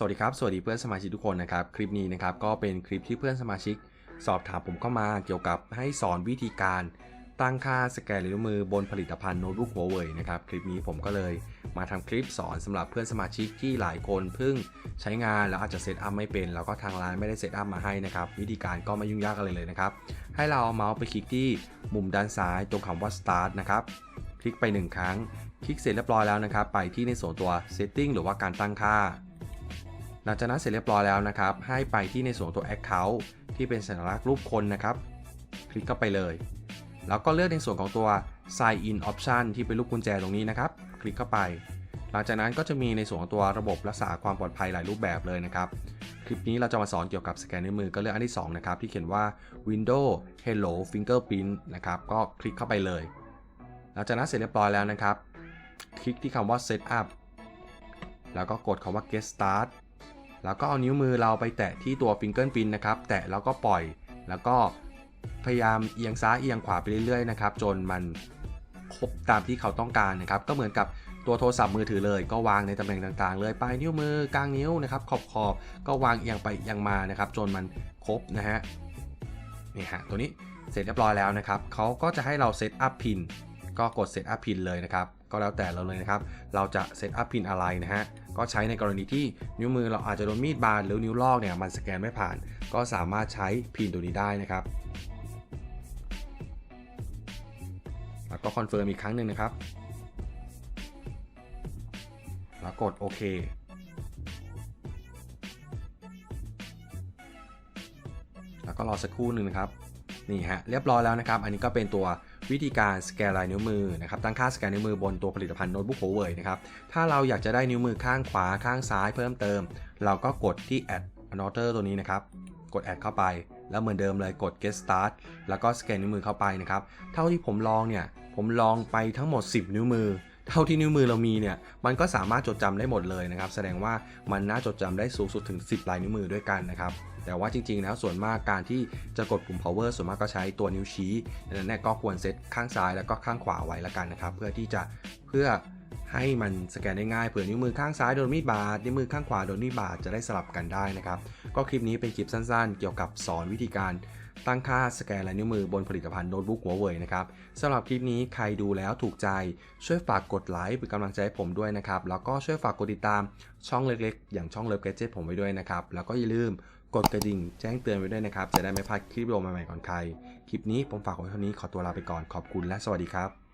สวัสดีครับ สวัสดีเพื่อนสมาชิกทุกคนนะครับ คลิปนี้นะครับก็เป็นคลิปที่เพื่อนสมาชิก สอบถามผมเข้ามาเกี่ยวกับให้สอนวิธีการตั้งค่าสแกนลายนิ้วมือบนผลิตภัณฑ์โน้ตบุ๊กหัวเว่ยนะครับคลิปนี้ผมก็เลยมาทำคลิปสอนสำหรับเพื่อนสมาชิกที่หลายคนเพิ่งใช้งานแล้วอาจจะเซตอัพไม่เป็น แล้วก็ทางร้านไม่ได้เซตอัพมาให้นะครับวิธีการก็ไม่ยุ่งยากอะไรเลยนะครับให้เราเอาเมาส์ไปคลิกที่มุมด้านซ้ายตรงคำว่า start นะครับคลิกไป 1 ครั้ง คลิกเสร็จเรียบร้อยแล้วนะครับ ไปที่ในส่วนตัว setting หรือว่าการตั้งค่า ลังจากนั้นเสร็จเรียบร้อยแล้วนะครับ ให้ไปที่ในส่วนตัว Account ที่เป็นสัญลักษณ์รูปคนนะครับ คลิกเข้าไปเลย แล้วก็เลือกในส่วนของตัว Sign In Option ที่เป็นรูปกุญแจตรงนี้นะครับ คลิกเข้าไป หลังจากนั้นก็จะมีในส่วนของตัวระบบรักษาความปลอดภัยหลายรูปแบบเลยนะครับ คลิปนี้เราจะมาสอนเกี่ยวกับสแกนนิ้วมือก็เลือกอันที่ 2 นะครับ ที่เขียนว่า Windows Hello Fingerprint นะครับ ก็คลิกเข้าไปเลย หลังจากนั้นเสร็จเรียบร้อยแล้วนะครับ คลิกที่คำว่า Setup แล้วก็กดคำว่า Get Start แล้วก็เอานิ้วมือเราไปแตะที่ตัว Fingerprint นะครับ แตะแล้วก็ปล่อย แล้วก็พยายามเอียงซ้ายเอียงขวาไปเรื่อยๆนะครับ จนมันครบตามที่เขาต้องการนะครับ ก็เหมือนกับตัวโทรศัพท์มือถือเลย ก็วางในตำแหน่งต่างๆ เลย ปลายนิ้วมือกลางนิ้วนะครับ ขอบขอบๆก็วางเอียงไปเอียงมานะครับ จนมันครบนะฮะ นี่ฮะ ตัวนี้เสร็จเรียบร้อยแล้วนะครับ เขาก็จะให้เราเซตอัพพิน ก็กดเซตอัพพินเลยนะครับ ก็แล้วแต่เราเลยนะครับ เราจะเซตอัพพินอะไรนะฮะ ก็ใช้ในกรณีที่นิ้วมือเราอาจจะโดนมีดบาดหรือนิ้วลอกเนี่ยมันสแกนไม่ผ่าน ก็สามารถใช้พินตัวนี้ได้นะครับ แล้วก็คอนเฟิร์มอีกครั้งหนึ่งนะครับ แล้วกดโอเคแล้วก็รอสักครู่หนึ่งนะครับ นี่ฮะเรียบร้อยแล้วนะครับ อันนี้ก็เป็นตัววิธีการสแกนลายนิ้วมือนะครับตั้งค่าสแกนนิ้วมือบนตัวผลิตภัณฑ์โน้ตบุ๊ก Huawei นะครับถ้าเราอยากจะได้นิ้วมือข้างขวาข้างซ้ายเพิ่มเติม เราก็กดที่ add anoter ตัวนี้นะครับกด add เข้าไป แล้วเหมือนเดิมเลยกด get start แล้วก็สแกนนิ้วมือเข้าไปนะครับเท่าที่ผมลองเนี่ยผมลองไปทั้งหมด 10 นิ้วมือ เท่าที่นิ้วมือเรามีเนี่ยมันก็สามารถจดจำได้หมดเลยนะครับ แสดงว่ามันน่าจดจำได้สูงสุดถึง 10 ลายนิ้วมือด้วยกันนะครับแต่ว่าจริงๆแล้วส่วนมากการที่จะกดปุ่ม power ส่วนมากก็ใช้ตัวนิ้วชี้ดังนั้นเนี่ยก็ควรเซตข้างซ้ายแล้วก็ข้างขวาไว้ละกันนะครับ เพื่อที่จะเพื่อ ให้มันสแกนได้ง่ายเผื่อนิ้วมือข้างซ้ายโดนมีดบาดนิ้วมือข้างขวาโดนมีดบาดจะได้สลับกันได้นะครับ ก็คลิปนี้เป็นคลิปสั้นๆ เกี่ยวกับสอนวิธีการตั้งค่าสแกนลายนิ้วมือบนผลิตภัณฑ์โน้ตบุ๊กหัวเว่ยนะครับสำหรับคลิปนี้ใครดูแล้วถูกใจช่วยฝากกดไลค์เป็นกำลังใจให้ผมด้วยนะครับ แล้วก็ช่วยฝากกดติดตามช่องเล็กๆ อย่างช่องเลิฟแกจิตผมไว้ด้วยนะครับ แล้วก็อย่าลืมกดกระดิ่งแจ้งเตือนไว้ด้วยนะครับ จะได้ไม่พลาดคลิปวิดีโอใหม่ๆก่อนใคร คลิปนี้ผมฝากไว้เท่านี้ขอตัวลาไปก่อนขอบคุณและสวัสดีครับ